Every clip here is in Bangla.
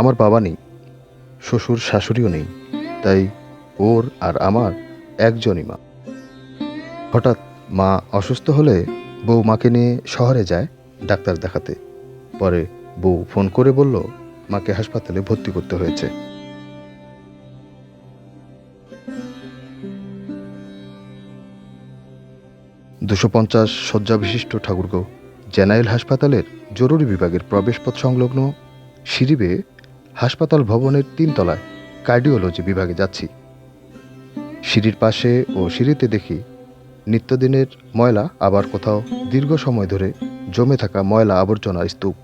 আমার বাবা নেই, শ্বশুর শাশুড়িও নেই, তাই ওর আর আমার একজনই মা। হঠাৎ মা অসুস্থ হলে বউ মাকে নিয়ে শহরে যায় ডাক্তার দেখাতে। পরে বউ ফোন করে বলল, মাকে হাসপাতালে ভর্তি করতে হয়েছে। দুশো পঞ্চাশ শয্যা বিশিষ্ট ঠাকুরগাঁও জেনারেল হাসপাতালের জরুরি বিভাগের প্রবেশপথ সংলগ্ন সিঁড়ি বেয়ে হাসপাতাল ভবনের তিনতলায় কার্ডিওলজি বিভাগে যাচ্ছি। সিঁড়ির পাশে ও সিঁড়িতে দেখি নিত্যদিনের ময়লা, আবার কোথাও দীর্ঘ সময় ধরে জমে থাকা ময়লা আবর্জনার স্তূপ।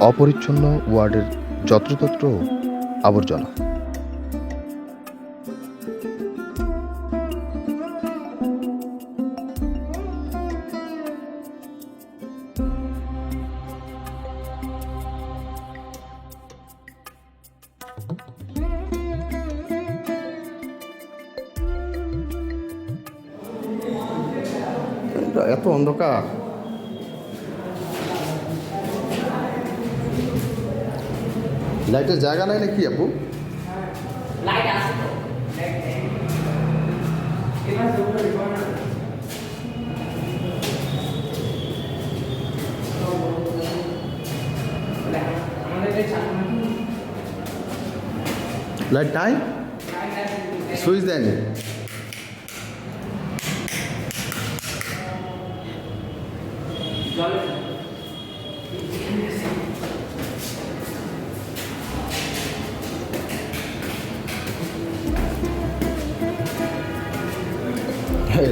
অপরিচ্ছন্ন ওয়ার্ডের যত্রতত্র আবর্জনা। এত অন্ধকার। লাইটের জায়গা নাই নাকি আপু? লাইট নাই? সুইচ দেয়নি।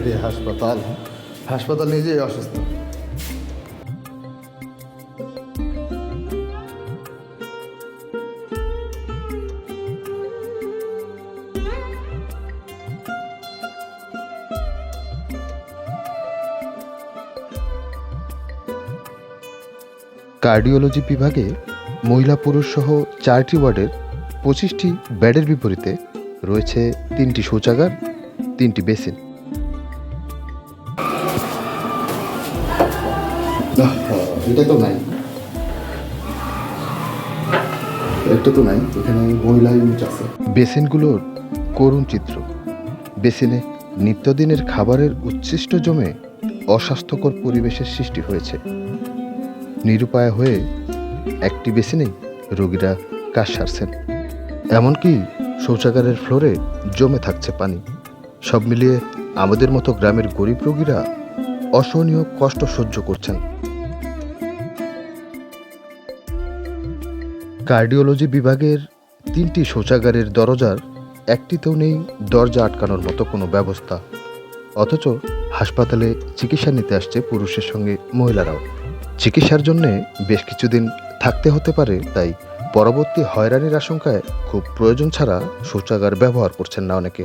রে হাসপাতাল হাসপাতাল নিজেই অসুস্থ। কার্ডিওলজি বিভাগে মহিলা পুরুষ সহ চারটি ওয়ার্ডের পঁচিশটি বেডের বিপরীতে রয়েছে তিনটি শৌচাগার তিনটি বেসিন। এটা তো নাই। একটা তো নাই এখানে মহিলা ইউনিট আছে। বেসিনগুলোর করুণ চিত্র। বেসিনে নিত্যদিনের খাবারের উচ্ছিষ্ট জমে অস্বাস্থ্যকর পরিবেশের সৃষ্টি হয়েছে। নিরুপায় হয়ে একটি বেসিনেই রোগীরা কাজ সারছেন। এমনকি শৌচাগারের ফ্লোরে জমে থাকছে পানি। সব মিলিয়ে আমাদের মতো গ্রামের গরিব রোগীরা অসহনীয় কষ্ট সহ্য করছেন। কার্ডিওলজি বিভাগের তিনটি শৌচাগারের দরজার একটিতেও নেই দরজা আটকানোর মতো কোনো ব্যবস্থা। অথচ হাসপাতালে চিকিৎসা নিতে আসছে পুরুষের সঙ্গে মহিলারাও। চিকিৎসার জন্য বেশ কিছুদিন থাকতে হতে পারে, তাই পরবর্তী হয়রানির আশঙ্কায় খুব প্রয়োজন ছাড়া শৌচাগার ব্যবহার করছেন না অনেকে।